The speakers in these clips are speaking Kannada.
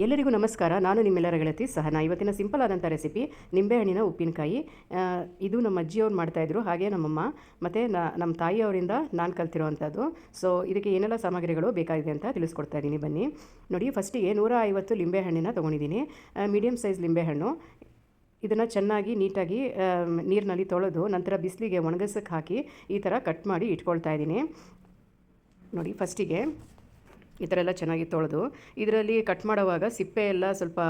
ಎಲ್ಲರಿಗೂ ನಮಸ್ಕಾರ. ನಾನು ನಿಮ್ಮೆಲ್ಲರ ಗೆಳತಿ ಸಹನಾ. ಇವತ್ತಿನ ಸಿಂಪಲ್ ಆದಂಥ ರೆಸಿಪಿ ನಿಂಬೆಹಣ್ಣಿನ ಉಪ್ಪಿನಕಾಯಿ. ಇದು ನಮ್ಮ ಅಜ್ಜಿಯವ್ರು ಮಾಡ್ತಾಯಿದ್ರು ಹಾಗೆ ನಮ್ಮಮ್ಮ ಮತ್ತು ನಮ್ಮ ತಾಯಿಯವರಿಂದ ನಾನು ಕಲ್ತಿರೋವಂಥದ್ದು ಸೊ ಇದಕ್ಕೆ ಏನೆಲ್ಲ ಸಾಮಗ್ರಿಗಳು ಬೇಕಾಗಿದೆ ಅಂತ ತಿಳಿಸ್ಕೊಡ್ತಾ ಇದ್ದೀನಿ. ಬನ್ನಿ. ನೋಡಿ ಫಸ್ಟಿಗೆ ನೂರ ಐವತ್ತು ಲಿಂಬೆಹಣ್ಣಿನ ತೊಗೊಂಡಿದ್ದೀನಿ. ಮೀಡಿಯಮ್ ಸೈಜ್ ಲಿಂಬೆಹಣ್ಣು. ಇದನ್ನು ಚೆನ್ನಾಗಿ ನೀಟಾಗಿ ನೀರಿನಲ್ಲಿ ತೊಳೆದು ನಂತರ ಬಿಸಿಲಿಗೆ ಒಣಗಿಸಕ್ಕೆ ಹಾಕಿ ಈ ಥರ ಕಟ್ ಮಾಡಿ ಇಟ್ಕೊಳ್ತಾ ಇದ್ದೀನಿ. ನೋಡಿ ಫಸ್ಟಿಗೆ ಈ ಥರ ಎಲ್ಲ ಚೆನ್ನಾಗಿ ತೊಳೆದು, ಇದರಲ್ಲಿ ಕಟ್ ಮಾಡೋವಾಗ ಸಿಪ್ಪೆ ಎಲ್ಲ ಸ್ವಲ್ಪ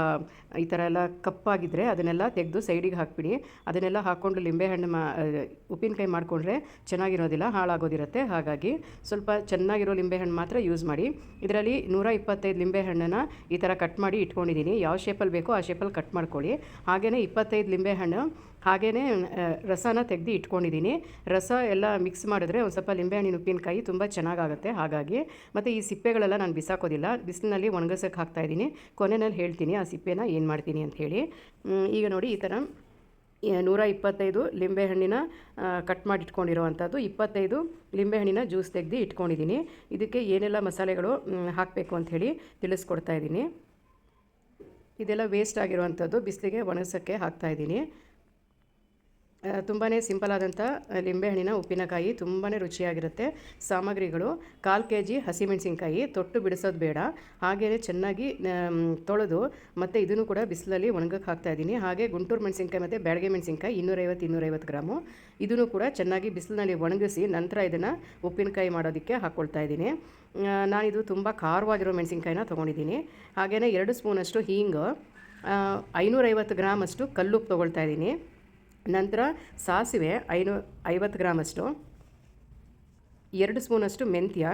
ಈ ಥರ ಎಲ್ಲ ಕಪ್ಪಾಗಿದ್ದರೆ ಅದನ್ನೆಲ್ಲ ತೆಗೆದು ಸೈಡಿಗೆ ಹಾಕ್ಬಿಡಿ. ಅದನ್ನೆಲ್ಲ ಹಾಕ್ಕೊಂಡು ಲಿಂಬೆಹಣ್ಣು ಮಾ ಉಪ್ಪಿನಕಾಯಿ ಮಾಡಿಕೊಂಡ್ರೆ ಚೆನ್ನಾಗಿರೋದಿಲ್ಲ, ಹಾಳಾಗೋದಿರುತ್ತೆ. ಹಾಗಾಗಿ ಸ್ವಲ್ಪ ಚೆನ್ನಾಗಿರೋ ಲಿಂಬೆಹಣ್ಣು ಮಾತ್ರ ಯೂಸ್ ಮಾಡಿ. ಇದರಲ್ಲಿ ನೂರ ಇಪ್ಪತ್ತೈದು ಲಿಂಬೆಹಣ್ಣನ್ನು ಈ ಥರ ಕಟ್ ಮಾಡಿ ಇಟ್ಕೊಂಡಿದ್ದೀನಿ. ಯಾವ ಶೇಪಲ್ಲಿ ಬೇಕೋ ಆ ಶೇಪಲ್ಲಿ ಕಟ್ ಮಾಡ್ಕೊಳ್ಳಿ. ಹಾಗೆಯೇ ಇಪ್ಪತ್ತೈದು ಲಿಂಬೆಹಣ್ಣು ಹಾಗೆಯೇ ರಸನ ತೆಗೆದು ಇಟ್ಕೊಂಡಿದ್ದೀನಿ. ರಸ ಎಲ್ಲ ಮಿಕ್ಸ್ ಮಾಡಿದ್ರೆ ಒಂದು ಸ್ವಲ್ಪ ಲಿಂಬೆಹಣ್ಣಿನ ಉಪ್ಪಿನಕಾಯಿ ತುಂಬ ಚೆನ್ನಾಗಾಗುತ್ತೆ. ಹಾಗಾಗಿ ಮತ್ತು ಈ ಸಿಪ್ಪೆಗಳೆಲ್ಲ ನಾನು ಬಿಸಾಕೋದಿಲ್ಲ. ಬಿಸಿಲಿನಲ್ಲಿ ಒಣಗಿಸೋಕೆ ಹಾಕ್ತಾಯಿದ್ದೀನಿ ಕೊನೆಯಲ್ಲಿ ಹೇಳ್ತೀನಿ, ಆ ಸಿಪ್ಪೆನ ಏನು ಮಾಡ್ತೀನಿ ಅಂತ ಹೇಳಿ. ಈಗ ನೋಡಿ ಈ ಥರ ನೂರ ಇಪ್ಪತ್ತೈದು ಲಿಂಬೆಹಣ್ಣಿನ ಕಟ್ ಮಾಡಿ ಇಟ್ಕೊಂಡಿರೋವಂಥದ್ದು ಇಪ್ಪತ್ತೈದು ಲಿಂಬೆಹಣ್ಣಿನ ಜ್ಯೂಸ್ ತೆಗೆದು ಇಟ್ಕೊಂಡಿದ್ದೀನಿ. ಇದಕ್ಕೆ ಏನೆಲ್ಲ ಮಸಾಲೆಗಳು ಹಾಕಬೇಕು ಅಂಥೇಳಿ ತಿಳಿಸ್ಕೊಡ್ತಾ ಇದ್ದೀನಿ. ಇದೆಲ್ಲ ವೇಸ್ಟ್ ಆಗಿರುವಂಥದ್ದು. ಬಿಸಿಲಿಗೆ ಒಣಗಿಸೋಕ್ಕೆ ಹಾಕ್ತಾಯಿದ್ದೀನಿ ತುಂಬಾ ಸಿಂಪಲ್ ಆದಂಥ ಲಿಂಬೆಹಣ್ಣಿನ ಉಪ್ಪಿನಕಾಯಿ ತುಂಬಾ ರುಚಿಯಾಗಿರುತ್ತೆ. ಸಾಮಗ್ರಿಗಳು, ಕಾಲು ಕೆ ಜಿ ಹಸಿಮೆಣಸಿನ್ಕಾಯಿ, ತೊಟ್ಟು ಬಿಡಿಸೋದು ಬೇಡ. ಹಾಗೆಯೇ ಚೆನ್ನಾಗಿ ತೊಳೆದು, ಮತ್ತು ಇದನ್ನು ಕೂಡ ಬಿಸಿಲಲ್ಲಿ ಒಣಗಕ್ಕೆ ಹಾಕ್ತಾ ಇದ್ದೀನಿ. ಹಾಗೆ ಗುಂಟೂರು ಮೆಣಸಿನ್ಕಾಯಿ ಮತ್ತು ಬ್ಯಾಡಗೆ ಮೆಣಸಿನ್ಕಾಯಿ ಇನ್ನೂರೈವತ್ತು ಇನ್ನೂರೈವತ್ತು ಗ್ರಾಮು. ಇದನ್ನು ಕೂಡ ಚೆನ್ನಾಗಿ ಬಿಸಿಲಿನಲ್ಲಿ ಒಣಗಿಸಿ ನಂತರ ಇದನ್ನು ಉಪ್ಪಿನಕಾಯಿ ಮಾಡೋದಕ್ಕೆ ಹಾಕ್ಕೊಳ್ತಾ ಇದ್ದೀನಿ. ನಾನಿದು ತುಂಬ ಖಾರವಾಗಿರೋ ಮೆಣಸಿನ್ಕಾಯಿನ ತೊಗೊಂಡಿದ್ದೀನಿ. ಹಾಗೆಯೇ ಎರಡು ಸ್ಪೂನಷ್ಟು ಹೀಂಗು ಐನೂರೈವತ್ತು ಗ್ರಾಮಷ್ಟು ಕಲ್ಲುಪ್ಪು ತೊಗೊಳ್ತಾ ಇದ್ದೀನಿ. ನಂತರ ಸಾಸಿವೆ ಐನೂ ಐವತ್ತು ಗ್ರಾಮಷ್ಟು, ಎರಡು ಸ್ಪೂನಷ್ಟು ಮೆಂತ್ಯ,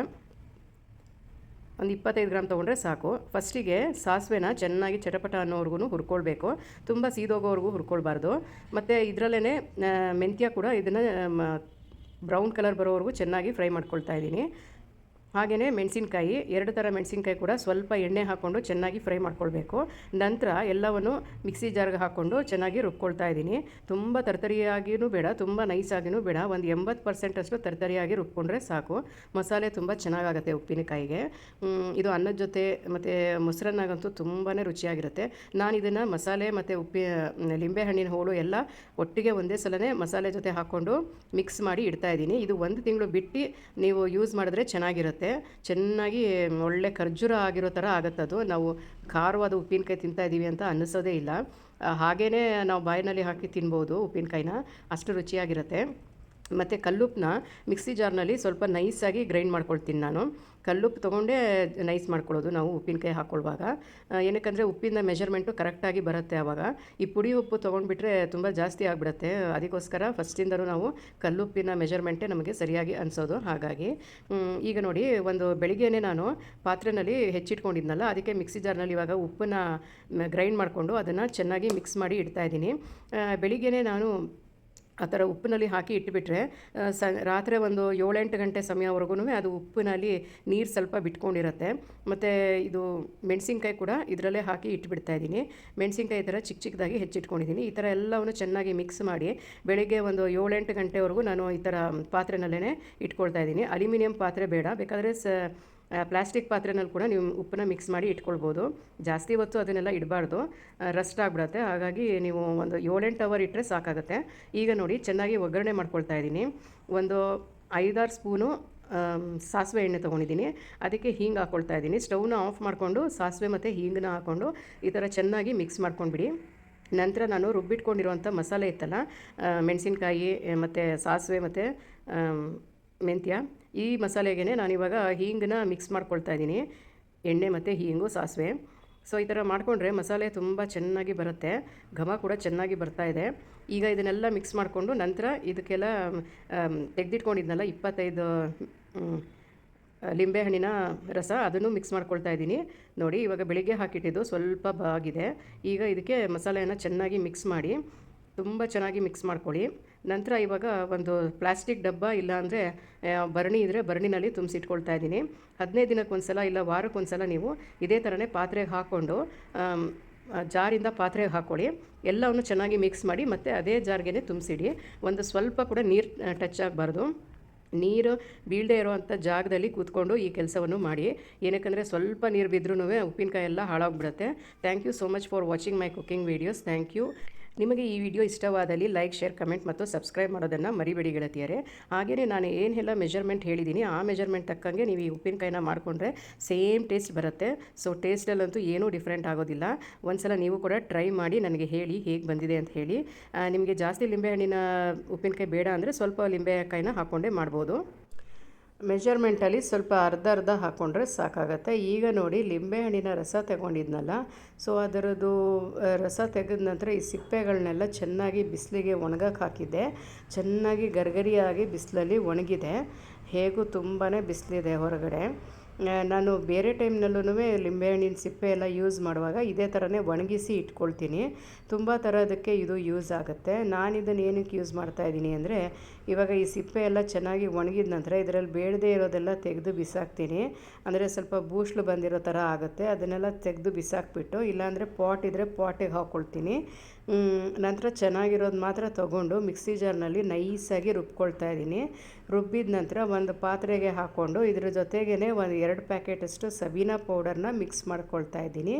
ಒಂದು ಇಪ್ಪತ್ತೈದು ಗ್ರಾಮ್ ತೊಗೊಂಡ್ರೆ ಸಾಕು. ಫಸ್ಟಿಗೆ ಸಾಸಿವೆನ ಚೆನ್ನಾಗಿ ಚಟಪಟ ಅನ್ನೋವರೆಗೂ ಹುರ್ಕೊಳ್ಬೇಕು. ತುಂಬ ಸೀದೋಗೋವರೆಗೂ ಹುರ್ಕೊಳ್ಬಾರ್ದು. ಮತ್ತು ಇದರಲ್ಲೇ ಮೆಂತ್ಯ ಕೂಡ ಇದನ್ನು ಬ್ರೌನ್ ಕಲರ್ ಬರೋವರೆಗೂ ಚೆನ್ನಾಗಿ ಫ್ರೈ ಮಾಡ್ಕೊಳ್ತಾ ಇದ್ದೀನಿ. ಹಾಗೆಯೇ ಮೆಣಸಿನ್ಕಾಯಿ, ಎರಡು ಥರ ಮೆಣಸಿನಕಾಯಿ ಕೂಡ ಸ್ವಲ್ಪ ಎಣ್ಣೆ ಹಾಕ್ಕೊಂಡು ಚೆನ್ನಾಗಿ ಫ್ರೈ ಮಾಡ್ಕೊಳ್ಬೇಕು. ನಂತರ ಎಲ್ಲವನ್ನು ಮಿಕ್ಸಿ ಜಾರ್ಗೆ ಹಾಕ್ಕೊಂಡು ಚೆನ್ನಾಗಿ ರುಬ್ಕೊಳ್ತಾ ಇದ್ದೀನಿ. ತುಂಬ ತರ್ತರಿಯಾಗಿಯೂ ಬೇಡ, ತುಂಬ ನೈಸಾಗಿಯೂ ಬೇಡ. ಒಂದು ಎಂಬತ್ತು ಪರ್ಸೆಂಟಷ್ಟು ತರ್ತರಿಯಾಗಿ ರುಬ್ಕೊಂಡ್ರೆ ಸಾಕು. ಮಸಾಲೆ ತುಂಬ ಚೆನ್ನಾಗಾಗುತ್ತೆ ಉಪ್ಪಿನಕಾಯಿಗೆ. ಇದು ಅನ್ನದ ಜೊತೆ ಮತ್ತು ಮೊಸರನ್ನಾಗಂತೂ ತುಂಬಾ ರುಚಿಯಾಗಿರುತ್ತೆ. ನಾನು ಇದನ್ನು ಮಸಾಲೆ ಮತ್ತು ಉಪ್ಪಿ ಲಿಂಬೆಹಣ್ಣಿನ ಹೋಳು ಎಲ್ಲ ಒಟ್ಟಿಗೆ ಒಂದೇ ಸಲನೇ ಮಸಾಲೆ ಜೊತೆ ಹಾಕ್ಕೊಂಡು ಮಿಕ್ಸ್ ಮಾಡಿ ಇಡ್ತಾ ಇದ್ದೀನಿ. ಇದು ಒಂದು ತಿಂಗಳು ಬಿಟ್ಟು ನೀವು ಯೂಸ್ ಮಾಡಿದ್ರೆ ಚೆನ್ನಾಗಿರುತ್ತೆ. ಚೆನ್ನಾಗಿ ಒಳ್ಳೆ ಖರ್ಜೂರ ಆಗಿರೋ ಥರ ಆಗುತ್ತದು ನಾವು ಖಾರವಾದ ಉಪ್ಪಿನಕಾಯಿ ತಿಂತಾ ಇದ್ದೀವಿ ಅಂತ ಅನ್ನಿಸೋದೇ ಇಲ್ಲ. ಹಾಗೇ ನಾವು ಬಾಯಿನಲ್ಲಿ ಹಾಕಿ ತಿನ್ಬೋದು ಉಪ್ಪಿನಕಾಯಿನ. ಅಷ್ಟು ರುಚಿಯಾಗಿರುತ್ತೆ. ಮತ್ತು ಕಲ್ಲುಪ್ಪನ್ನ ಮಿಕ್ಸಿ ಜಾರ್ನಲ್ಲಿ ಸ್ವಲ್ಪ ನೈಸಾಗಿ ಗ್ರೈಂಡ್ ಮಾಡ್ಕೊಳ್ತೀನಿ ನಾನು. ಕಲ್ಲುಪ್ಪು ತೊಗೊಂಡೇ ನೈಸ್ ಮಾಡ್ಕೊಳ್ಳೋದು ನಾವು ಉಪ್ಪಿನಕಾಯಿ ಹಾಕ್ಕೊಳ್ಳುವಾಗ. ಏನಕ್ಕಂದರೆ ಉಪ್ಪಿನ ಮೆಜರ್ಮೆಂಟು ಕರೆಕ್ಟಾಗಿ ಬರುತ್ತೆ ಆವಾಗ. ಈ ಪುಡಿ ಉಪ್ಪು ತೊಗೊಂಡ್ಬಿಟ್ರೆ ತುಂಬ ಜಾಸ್ತಿ ಆಗಿಬಿಡುತ್ತೆ. ಅದಕ್ಕೋಸ್ಕರ ಫಸ್ಟಿಂದಲೂ ನಾವು ಕಲ್ಲುಪ್ಪಿನ ಮೆಜರ್ಮೆಂಟೇ ನಮಗೆ ಸರಿಯಾಗಿ ಅನಿಸೋದು. ಹಾಗಾಗಿ ಈಗ ನೋಡಿ ಒಂದು ಬೆಳಿಗ್ಗೆನೇ ನಾನು ಪಾತ್ರೆನಲ್ಲಿ ಹೆಚ್ಚಿಟ್ಕೊಂಡಿದ್ನಲ್ಲ, ಅದಕ್ಕೆ ಮಿಕ್ಸಿ ಜಾರ್ನಲ್ಲಿ ಇವಾಗ ಉಪ್ಪನ್ನ ಗ್ರೈಂಡ್ ಮಾಡಿಕೊಂಡು ಅದನ್ನು ಚೆನ್ನಾಗಿ ಮಿಕ್ಸ್ ಮಾಡಿ ಇಡ್ತಾಯಿದ್ದೀನಿ ಬೆಳಿಗ್ಗೆನೇ ನಾನು ಆ ಥರ ಉಪ್ಪಿನಲ್ಲಿ ಹಾಕಿ ಇಟ್ಬಿಟ್ರೆ ಸ, ರಾತ್ರಿ ಒಂದು ಏಳೆಂಟು ಗಂಟೆ ಸಮಯವರೆಗೂ ಅದು ಉಪ್ಪಿನಲ್ಲಿ ನೀರು ಸ್ವಲ್ಪ ಬಿಟ್ಕೊಂಡಿರುತ್ತೆ. ಮತ್ತು ಇದು ಮೆಣಸಿನ್ಕಾಯಿ ಕೂಡ ಇದರಲ್ಲೇ ಹಾಕಿ ಇಟ್ಬಿಡ್ತಾ ಇದ್ದೀನಿ. ಮೆಣಸಿನ್ಕಾಯಿ ಈ ಥರ ಚಿಕ್ಕ ಚಿಕ್ಕದಾಗಿ ಹೆಚ್ಚಿಟ್ಕೊಂಡಿದ್ದೀನಿ. ಈ ಥರ ಎಲ್ಲವನ್ನು ಚೆನ್ನಾಗಿ ಮಿಕ್ಸ್ ಮಾಡಿ ಬೆಳಗ್ಗೆ ಒಂದು ಏಳೆಂಟು ಗಂಟೆವರೆಗೂ ನಾನು ಈ ಥರ ಪಾತ್ರೆನಲ್ಲೇ ಇಟ್ಕೊಳ್ತಾ ಇದ್ದೀನಿ. ಅಲ್ಯೂಮಿನಿಯಂ ಪಾತ್ರೆ ಬೇಡ. ಬೇಕಾದರೆ ಸ ಪ್ಲಾಸ್ಟಿಕ್ ಪಾತ್ರೆನಲ್ಲಿ ಕೂಡ ನೀವು ಉಪ್ಪನ್ನ ಮಿಕ್ಸ್ ಮಾಡಿ ಇಟ್ಕೊಳ್ಬೋದು. ಜಾಸ್ತಿ ಹೊತ್ತು ಅದನ್ನೆಲ್ಲ ಇಡಬಾರ್ದು. ರಸ್ಟ್ ಆಗಿಬಿಡುತ್ತೆ. ಹಾಗಾಗಿ ನೀವು ಒಂದು ಏಳೆಂಟು ಅವರ್ ಇಟ್ಟರೆ ಸಾಕಾಗುತ್ತೆ. ಈಗ ನೋಡಿ, ಚೆನ್ನಾಗಿ ಒಗ್ಗರಣೆ ಮಾಡ್ಕೊಳ್ತಾ ಇದ್ದೀನಿ. ಒಂದು ಐದಾರು ಸ್ಪೂನು ಸಾಸಿವೆ ಎಣ್ಣೆ ತೊಗೊಂಡಿದ್ದೀನಿ. ಅದಕ್ಕೆ ಹೀಂಗೆ ಹಾಕ್ಕೊಳ್ತಾ ಇದ್ದೀನಿ. ಸ್ಟೌವ್ನ ಆಫ್ ಮಾಡಿಕೊಂಡು, ಸಾಸಿವೆ ಮತ್ತು ಹೀಂಗನ್ನ ಹಾಕ್ಕೊಂಡು ಈ ಥರ ಚೆನ್ನಾಗಿ ಮಿಕ್ಸ್ ಮಾಡ್ಕೊಂಡ್ಬಿಡಿ. ನಂತರ ನಾನು ರುಬ್ಬಿಟ್ಕೊಂಡಿರುವಂಥ ಮಸಾಲೆ ಇತ್ತಲ್ಲ ಮೆಣಸಿನ್ಕಾಯಿ, ಮತ್ತು ಸಾಸಿವೆ ಮತ್ತು ಮೆಂತ್ಯ ಈ ಮಸಾಲೆಗೆ ನಾನಿವಾಗ ಹೀಂಗನ್ನ ಮಿಕ್ಸ್ ಮಾಡ್ಕೊಳ್ತಾ ಇದ್ದೀನಿ. ಎಣ್ಣೆ ಮತ್ತು ಹೀಂಗು, ಸಾಸಿವೆ. ಸೊ ಈ ಥರ ಮಾಡಿಕೊಂಡ್ರೆ ಮಸಾಲೆ ತುಂಬ ಚೆನ್ನಾಗಿ ಬರುತ್ತೆ. ಘಮ ಕೂಡ ಚೆನ್ನಾಗಿ ಬರ್ತಾ ಇದೆ. ಈಗ ಇದನ್ನೆಲ್ಲ ಮಿಕ್ಸ್ ಮಾಡಿಕೊಂಡು ನಂತರ ಇದಕ್ಕೆಲ್ಲ ತೆಗೆದಿಟ್ಕೊಂಡಿದ್ನಲ್ಲ ಇಪ್ಪತ್ತೈದು ಲಿಂಬೆಹಣ್ಣಿನ ರಸ, ಅದನ್ನು ಮಿಕ್ಸ್ ಮಾಡ್ಕೊಳ್ತಾ ಇದ್ದೀನಿ. ನೋಡಿ, ಇವಾಗ ಬೆಳಿಗ್ಗೆ ಹಾಕಿಟ್ಟಿದ್ದು ಸ್ವಲ್ಪ ಬಾಗಿದೆ. ಈಗ ಇದಕ್ಕೆ ಮಸಾಲೆಯನ್ನು ಚೆನ್ನಾಗಿ ಮಿಕ್ಸ್ ಮಾಡಿ ತುಂಬ ಚೆನ್ನಾಗಿ ಮಿಕ್ಸ್ ಮಾಡ್ಕೊಳ್ಳಿ. ನಂತರ ಇವಾಗ ಒಂದು ಪ್ಲಾಸ್ಟಿಕ್ ಡಬ್ಬ ಇಲ್ಲಾಂದರೆ ಬರಣಿ ಭರಣಿ ಇದ್ದರೆ ಭರಣಿನಲ್ಲಿ ತುಂಬಿಸಿಟ್ಕೊಳ್ತಾ ಇದ್ದೀನಿ. ಹದಿನೈದು ದಿನಕ್ಕೊಂದ್ಸಲ ಇಲ್ಲ ವಾರಕ್ಕೊಂದ್ಸಲ ನೀವು ಇದೇ ಥರನೇ ಪಾತ್ರೆಗೆ ಹಾಕ್ಕೊಂಡು ಜಾರಿಂದ ಪಾತ್ರೆಗೆ ಹಾಕ್ಕೊಳ್ಳಿ. ಎಲ್ಲವನ್ನು ಚೆನ್ನಾಗಿ ಮಿಕ್ಸ್ ಮಾಡಿ ಮತ್ತು ಅದೇ ಜಾರ್ಗೆ ತುಂಬಿಸಿಡಿ. ಒಂದು ಸ್ವಲ್ಪ ಕೂಡ ನೀರು ಟಚ್ ಆಗಬಾರ್ದು. ನೀರು ಬೀಳದೆ ಇರೋವಂಥ ಜಾಗದಲ್ಲಿ ಕೂತ್ಕೊಂಡು ಈ ಕೆಲಸವನ್ನು ಮಾಡಿ. ಏನಕ್ಕಂದರೆ ಸ್ವಲ್ಪ ನೀರು ಬಿದ್ದರೂ ಉಪ್ಪಿನಕಾಯಿ ಎಲ್ಲ ಹಾಳಾಗ್ಬಿಡುತ್ತೆ. Thank you so much for watching my cooking videos thank you ನಿಮಗೆ ಈ ವಿಡಿಯೋ ಇಷ್ಟವಾದಲ್ಲಿ ಲೈಕ್, ಶೇರ್, ಕಮೆಂಟ್ ಮತ್ತು ಸಬ್ಸ್ಕ್ರೈಬ್ ಮಾಡೋದನ್ನು ಮರಿಬೇಡಿ ಗೆಳತಿಯರೆ. ಹಾಗೆಯೇ ನಾನು ಏನೆಲ್ಲ ಮೆಜರ್ಮೆಂಟ್ ಹೇಳಿದ್ದೀನಿ, ಆ ಮೆಜರ್ಮೆಂಟ್ ತಕ್ಕಂಗೆ ನೀವು ಈ ಉಪ್ಪಿನಕಾಯಿನ ಮಾಡಿಕೊಂಡ್ರೆ ಸೇಮ್ ಟೇಸ್ಟ್ ಬರುತ್ತೆ. ಸೊ ಟೇಸ್ಟಲ್ಲಂತೂ ಏನೂ ಡಿಫ್ರೆಂಟ್ ಆಗೋದಿಲ್ಲ. ಒಂದ್ಸಲ ನೀವು ಕೂಡ ಟ್ರೈ ಮಾಡಿ ನನಗೆ ಹೇಳಿ ಹೇಗೆ ಬಂದಿದೆ ಅಂತ ಹೇಳಿ. ನಿಮಗೆ ಜಾಸ್ತಿ ಲಿಂಬೆಹಣ್ಣಿನ ಉಪ್ಪಿನಕಾಯಿ ಬೇಡ ಅಂದರೆ ಸ್ವಲ್ಪ ಲಿಂಬೆಕಾಯಿನ ಹಾಕ್ಕೊಂಡೇ ಮಾಡ್ಬೋದು. ಮೆಜರ್ಮೆಂಟಲ್ಲಿ ಸ್ವಲ್ಪ ಅರ್ಧ ಅರ್ಧ ಹಾಕ್ಕೊಂಡ್ರೆ ಸಾಕಾಗತ್ತೆ. ಈಗ ನೋಡಿ ಲಿಂಬೆಹಣ್ಣಿನ ರಸ ತಗೊಂಡಿದ್ನಲ್ಲ ಸೊ ಅದರದ್ದು ರಸ ತೆಗೆದ ನಂತರ ಈ ಸಿಪ್ಪೆಗಳನ್ನೆಲ್ಲ ಚೆನ್ನಾಗಿ ಬಿಸಿಲಿಗೆ ಒಣಗಕ್ಕೆ ಹಾಕಿದ್ದೆ. ಚೆನ್ನಾಗಿ ಗರ್ಗರಿಯಾಗಿ ಬಿಸಿಲಲ್ಲಿ ಒಣಗಿದೆ. ಹೇಗೂ ತುಂಬಾ ಬಿಸಿಲಿದೆ ಹೊರಗಡೆ. ನಾನು ಬೇರೆ ಟೈಮ್ನಲ್ಲೂ ಲಿಂಬೆಹಣ್ಣಿನ ಸಿಪ್ಪೆ ಎಲ್ಲ ಯೂಸ್ ಮಾಡುವಾಗ ಇದೇ ಥರನೇ ಒಣಗಿಸಿ ಇಟ್ಕೊಳ್ತೀನಿ. ತುಂಬ ಥರದಕ್ಕೆ ಇದು ಯೂಸ್ ಆಗುತ್ತೆ. ನಾನು ಇದನ್ನು ಏನಕ್ಕೆ ಯೂಸ್ ಮಾಡ್ತಾ ಇದ್ದೀನಿ ಅಂದರೆ, ಇವಾಗ ಈ ಸಿಪ್ಪೆ ಎಲ್ಲ ಚೆನ್ನಾಗಿ ಒಣಗಿದ ನಂತರ ಇದರಲ್ಲಿ ಬೇಡದೇ ಇರೋದೆಲ್ಲ ತೆಗೆದು ಬಿಸಾಕ್ತೀನಿ. ಅಂದರೆ ಸ್ವಲ್ಪ ಬೂಸ್ಲು ಬಂದಿರೋ ಥರ ಆಗುತ್ತೆ. ಅದನ್ನೆಲ್ಲ ತೆಗೆದು ಬಿಸಾಕ್ಬಿಟ್ಟು, ಇಲ್ಲಾಂದರೆ ಪಾಟ್ ಇದ್ದರೆ ಪಾಟಿಗೆ ಹಾಕ್ಕೊಳ್ತೀನಿ ನಂತರ ಚೆನ್ನಾಗಿರೋದು ಮಾತ್ರ ತೊಗೊಂಡು ಮಿಕ್ಸಿ ಜಾರ್ನಲ್ಲಿ ನೈಸಾಗಿ ರುಬ್ಕೊಳ್ತಾ ಇದ್ದೀನಿ. ರುಬ್ಬಿದ ನಂತರ ಒಂದು ಪಾತ್ರೆಗೆ ಹಾಕ್ಕೊಂಡು ಇದ್ರ ಜೊತೆಗೇ ಒಂದು ಎರಡು ಪ್ಯಾಕೆಟಷ್ಟು ಸಬೀನಾ ಪೌಡರ್ನ ಮಿಕ್ಸ್ ಮಾಡ್ಕೊಳ್ತಾ ಇದ್ದೀನಿ.